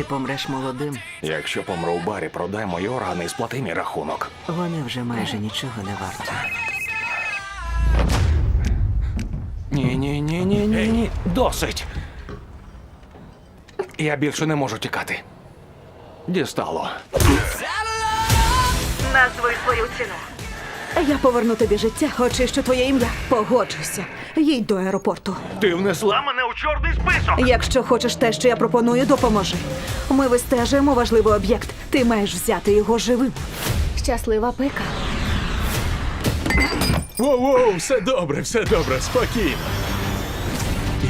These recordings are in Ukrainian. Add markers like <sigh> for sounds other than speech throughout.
помреш молодим. Якщо помру в барі, продай мої органи і сплати мій рахунок. Вони вже майже нічого не варті. Ні, ні, ні, ні, ні, ні. Досить. Я більше не можу тікати. Дістало. Назвуй свою ціну. Я поверну тобі життя, очищу твоє ім'я. Погоджуйся. Їдь до аеропорту. Ти внесла Мене у чорний список. Якщо хочеш те, що я пропоную, допоможи. Ми вистежуємо важливий об'єкт. Ти маєш взяти його живим. Щаслива пика. Воу-воу, все добре, все добре, спокійно.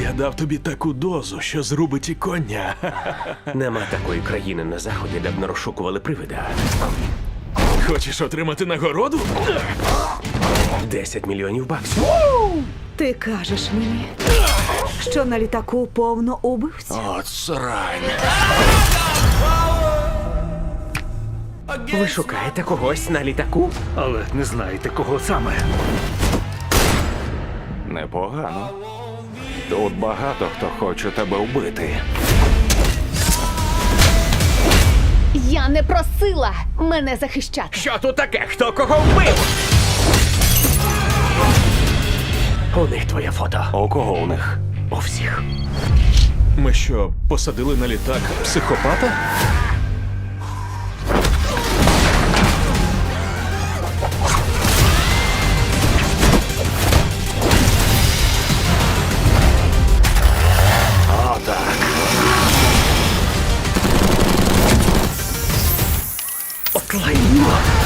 Я дав тобі таку дозу, що зрубить і коня. <laughs> Нема такої країни на заході, де б не розшукували привида. Хочеш отримати нагороду? 10 мільйонів баксів. Ти кажеш мені, що на літаку повно убивців. От срань. Ви шукаєте когось на літаку? Але не знаєте, кого саме. Непогано. Тут багато хто хоче тебе вбити. Я не просила мене захищати. Що тут таке? Хто кого вбив? У них твоє фото. У кого у них? У всіх. Ми що, посадили на літак психопата? Claymore.